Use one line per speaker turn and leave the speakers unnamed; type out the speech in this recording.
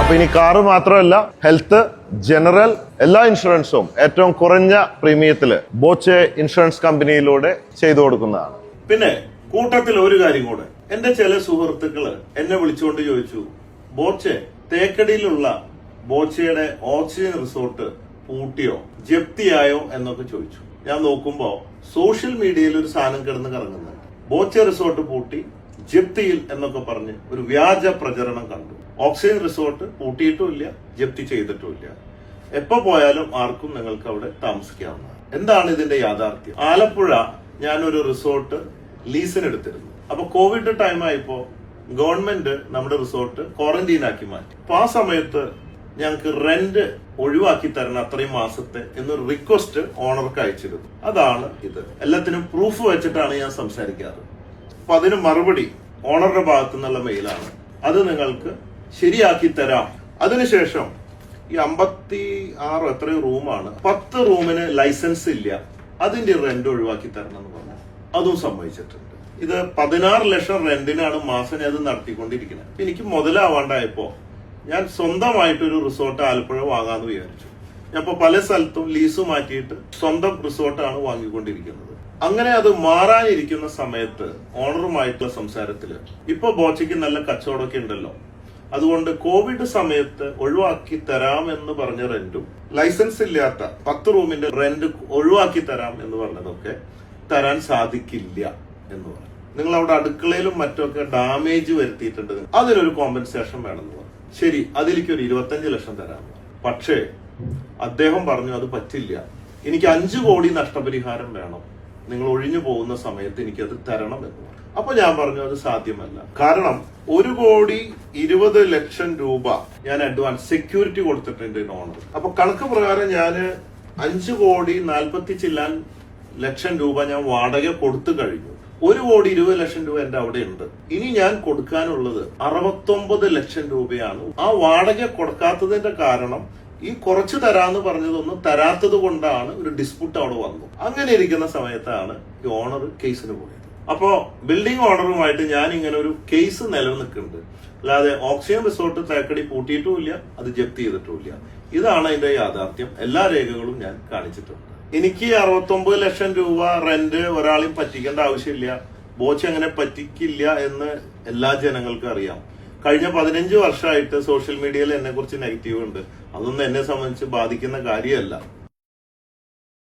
അപ്പൊ ഇനി കാറ് മാത്രമല്ല ഹെൽത്ത് ജനറൽ എല്ലാ ഇൻഷുറൻസും ഏറ്റവും കുറഞ്ഞ പ്രീമിയത്തിൽ ബോച്ചെ ഇൻഷുറൻസ് കമ്പനിയിലൂടെ ചെയ്തു കൊടുക്കുന്നതാണ്.
പിന്നെ കൂട്ടത്തിൽ ഒരു കാര്യം കൂടെ. എന്റെ ചില സുഹൃത്തുക്കൾ എന്നെ വിളിച്ചുകൊണ്ട് ചോദിച്ചു ബോച്ചെ തേക്കടിയിലുള്ള ബോച്ചയുടെ ഓക്സിജൻ റിസോർട്ട് പൂട്ടിയോ ജപ്തിയായോ എന്നൊക്കെ ചോദിച്ചു. ഞാൻ നോക്കുമ്പോ സോഷ്യൽ മീഡിയയിൽ ഒരു സാധനം കിടന്ന് കറങ്ങുന്നുണ്ട് ബോച്ച റിസോർട്ട് പൂട്ടി ജപ്തിയിൽ എന്നൊക്കെ പറഞ്ഞ് ഒരു വ്യാജ പ്രചരണം കണ്ടു. ഓക്സിജൻ റിസോർട്ട് പൂട്ടിയിട്ടുമില്ല ജപ്തി ചെയ്തിട്ടുമില്ല എപ്പോ പോയാലും ആർക്കും നിങ്ങൾക്ക് അവിടെ താമസിക്കാവുന്നതാണ്. എന്താണ് ഇതിന്റെ യാഥാർത്ഥ്യം? ആലപ്പുഴ ഞാനൊരു റിസോർട്ട് ലീസിന് എടുത്തിരുന്നു അപ്പൊ കോവിഡ് ടൈം ആയപ്പോ ഗവൺമെന്റ് നമ്മുടെ റിസോർട്ട് ക്വാറന്റീൻ ആക്കി മാറ്റി. അപ്പൊ ആ സമയത്ത് ഞങ്ങൾക്ക് റെന്റ് ഒഴിവാക്കി തരണം അത്രയും മാസത്തെ എന്ന് റിക്വസ്റ്റ് ഓണർക്ക് അയച്ചിരുന്നു. അതാണ് ഇത്. എല്ലാത്തിനും പ്രൂഫ് വെച്ചിട്ടാണ് ഞാൻ സംസാരിക്കാറ്. അപ്പൊ അതിന് മറുപടി ഓണറുടെ ഭാഗത്തു നിന്നുള്ള മെയിലാണ് അത് നിങ്ങൾക്ക് ശരിയാക്കി തരാം. അതിനുശേഷം ഈ അമ്പത്തി ആറ് എത്രയോ റൂമാണ് പത്ത് റൂമിന് ലൈസൻസ് ഇല്ല. അതിന്റെ റെന്റ് ഒഴിവാക്കി തരണം എന്ന് പറഞ്ഞു. അതും സംഭവിച്ചിട്ടുണ്ട് ഇത് പതിനാറ് ലക്ഷം റെന്റിനാണ് മാസം അത് നടത്തിക്കൊണ്ടിരിക്കുന്നത്. എനിക്ക് മുതലാവാണ്ടായപ്പോ ഞാൻ സ്വന്തമായിട്ടൊരു റിസോർട്ട് ആലപ്പുഴ വാങ്ങാന്ന് വിചാരിച്ചു. ഞാൻ പല സ്ഥലത്തും ലീസ് മാറ്റിയിട്ട് സ്വന്തം റിസോർട്ടാണ് വാങ്ങിക്കൊണ്ടിരിക്കുന്നത്. അങ്ങനെ അത് മാറാനിരിക്കുന്ന സമയത്ത് ഓണറുമായിട്ടുള്ള സംസാരത്തിൽ ഇപ്പൊ ബോച്ചയ്ക്ക് നല്ല കച്ചവടമൊക്കെ ഉണ്ടല്ലോ. അതുകൊണ്ട് കോവിഡ് സമയത്ത് ഒഴിവാക്കി തരാം എന്ന് പറഞ്ഞ റെന്റും ലൈസൻസ് ഇല്ലാത്ത പത്ത് റൂമിന്റെ റെന്റ് ഒഴിവാക്കി തരാം എന്ന് പറഞ്ഞതൊക്കെ തരാൻ സാധിക്കില്ല എന്ന് പറഞ്ഞു. നിങ്ങൾ അവിടെ അടുക്കളയിലും മറ്റൊക്കെ ഡാമേജ് വരുത്തിയിട്ടുണ്ട്. അതിനൊരു കോമ്പൻസേഷൻ വേണമെന്ന് പറഞ്ഞു. ശരി അതിലേക്ക് ഒരു ഇരുപത്തഞ്ച് ലക്ഷം തരാം. പക്ഷേ അദ്ദേഹം പറഞ്ഞു അത് പറ്റില്ല. എനിക്ക് അഞ്ചു കോടി നഷ്ടപരിഹാരം വേണം. നിങ്ങൾ ഒഴിഞ്ഞു പോകുന്ന സമയത്ത് എനിക്കത് തരണം എന്ന് അപ്പൊ ഞാൻ പറഞ്ഞു അത് സാധ്യമല്ല. കാരണം ഒരു കോടി ഇരുപത് ലക്ഷം രൂപ ഞാൻ അഡ്വാൻസ് സെക്യൂരിറ്റി കൊടുത്തിട്ടുണ്ട് ഓണർ അപ്പൊ കണക്ക് പ്രകാരം ഞാൻ അഞ്ചു കോടി നാൽപ്പത്തി ചില്ലാൻ ലക്ഷം രൂപ ഞാൻ വാടക കൊടുത്തു കഴിഞ്ഞു. ഒരു കോടി ഇരുപത് ലക്ഷം രൂപ എന്റെ അവിടെ ഉണ്ട് ഇനി ഞാൻ കൊടുക്കാനുള്ളത് അറുപത്തൊമ്പത് ലക്ഷം രൂപയാണ്. ആ വാടക കൊടുക്കാത്തതിന്റെ കാരണം ഈ കുറച്ച് തരാന്ന് പറഞ്ഞതൊന്നും തരാത്തത് കൊണ്ടാണ് ഒരു ഡിസ്പ്യൂട്ട് അവിടെ വന്നു. അങ്ങനെ ഇരിക്കുന്ന സമയത്താണ് ഈ ഓണർ കേസിന് പോയത്. അപ്പോ ബിൽഡിംഗ് ഓണറുമായിട്ട് ഞാൻ ഇങ്ങനെ ഒരു കേസ് നിലനിൽക്കുന്നുണ്ട്. അല്ലാതെ ഓക്സിജൻ റിസോർട്ട് തേക്കടി പൂട്ടിയിട്ടുമില്ല അത് ജപ്തി ചെയ്തിട്ടുമില്ല. ഇതാണ് അതിന്റെ യാഥാർത്ഥ്യം. എല്ലാ രേഖകളും ഞാൻ കാണിച്ചിട്ടുണ്ട്. എനിക്ക് അറുപത്തൊമ്പത് ലക്ഷം രൂപ റെന്റ് ഒരാളെയും പറ്റിക്കേണ്ട ആവശ്യമില്ല. ബോച്ച് അങ്ങനെ പറ്റിക്കില്ല എന്ന് എല്ലാ ജനങ്ങൾക്കും അറിയാം. കഴിഞ്ഞ പതിനഞ്ച് വർഷമായിട്ട് സോഷ്യൽ മീഡിയയിൽ എന്നെ കുറിച്ച് നെഗറ്റീവ് ഉണ്ട്. അതൊന്നും എന്നെ സംബന്ധിച്ച് ബാധിക്കുന്ന കാര്യമല്ല.